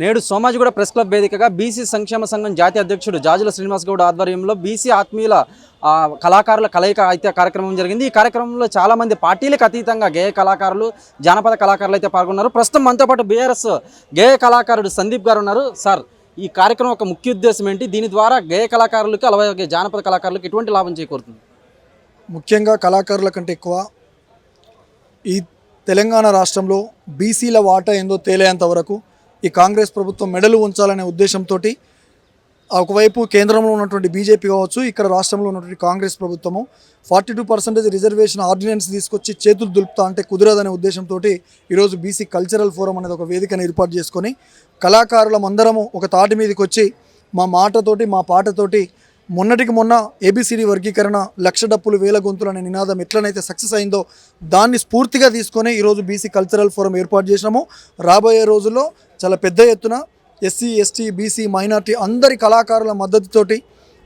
నేడు Somajiguda press club వేదికగా BC సంక్షేమ సంఘం జాతీయ అధ్యక్షుడు జాజుల శ్రీనివాస్ గౌడ్ ఆధ్వర్యంలో బీసీ ఆత్మీయుల కళాకారుల కలయిక అయితే కార్యక్రమం జరిగింది. ఈ కార్యక్రమంలో చాలామంది పార్టీలకు అతీతంగా గేయ కళాకారులు జానపద కళాకారులు అయితే పాల్గొన్నారు. ప్రస్తుతం మనతో పాటు బీఆర్ఎస్ గేయ కళాకారుడు సందీప్ గారు ఉన్నారు. సార్ ఈ కార్యక్రమం ఒక ముఖ్య ఉద్దేశం ఏంటి? దీని ద్వారా గేయ కళాకారులకు అలాగే జానపద కళాకారులకు ఎటువంటి లాభం చేకూరుతుంది? ముఖ్యంగా కళాకారుల కంటే ఎక్కువ ఈ తెలంగాణ రాష్ట్రంలో బీసీల వాటా ఏందో తేలేంత వరకు ఈ కాంగ్రెస్ ప్రభుత్వం మెడలు ఉంచాలనే ఉద్దేశంతో ఒకవైపు కేంద్రంలో ఉన్నటువంటి బీజేపీ కావచ్చు ఇక్కడ రాష్ట్రంలో ఉన్నటువంటి కాంగ్రెస్ ప్రభుత్వము forty two percentage reservation ordinance తీసుకొచ్చి చేతులు దులుపుతా అంటే కుదరదనే ఉద్దేశంతో ఈరోజు బీసీ కల్చరల్ ఫోరం అనేది ఒక వేదికను ఏర్పాటు చేసుకొని కళాకారులం అందరము ఒక తాటి మీదకి వచ్చి మా మాటతోటి మా పాటతోటి మొన్నటికి మొన్న ఏబిసిడి వర్గీకరణ లక్ష డప్పులు వేల గొంతులు అనే నినాదం ఎట్లనైతే సక్సెస్ అయిందో దాన్ని స్ఫూర్తిగా తీసుకొని ఈరోజు బీసీ కల్చరల్ ఫోరం ఏర్పాటు చేసినాము. రాబోయే రోజుల్లో చాలా పెద్ద ఎత్తున ఎస్సీ ఎస్టీ బీసీ మైనార్టీ అందరి కళాకారుల మద్దతుతోటి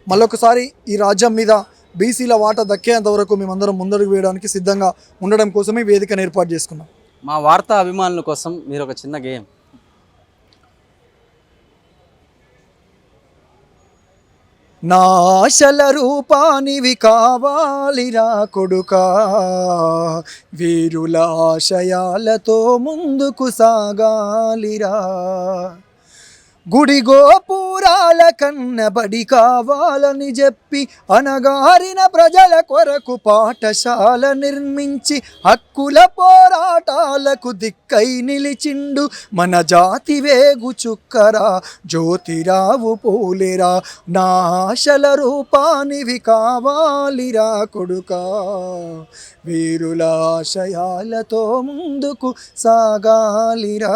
మళ్ళొకసారి ఈ రాజ్యం మీద బీసీల వాటా దక్కేంత వరకు మేమందరం ముందడుగు వేయడానికి సిద్ధంగా ఉండడం కోసమే వేదికను ఏర్పాటు చేసుకున్నాం. మా వార్తా అభిమానుల కోసం మీరు ఒక చిన్న గేమ్. నాశల రూపానివి కావాలిరా కొడుకా. వీరుల ఆశయాలతో ముందుకు సాగాలిరా. గుడి గోపురాల కన్నబడి కావాలని చెప్పి అనగారిన ప్రజల కొరకు పాఠశాల నిర్మించి హక్కుల పోరాటాలకు దిక్కై నిలిచిండు. మన జాతి వేగు చుక్కరా జ్యోతిరావు పోలేరా నా ఆశల రూపానివి కావాలిరా కొడుకా. వీరుల ఆశయాలతో ముందుకు సాగాలిరా.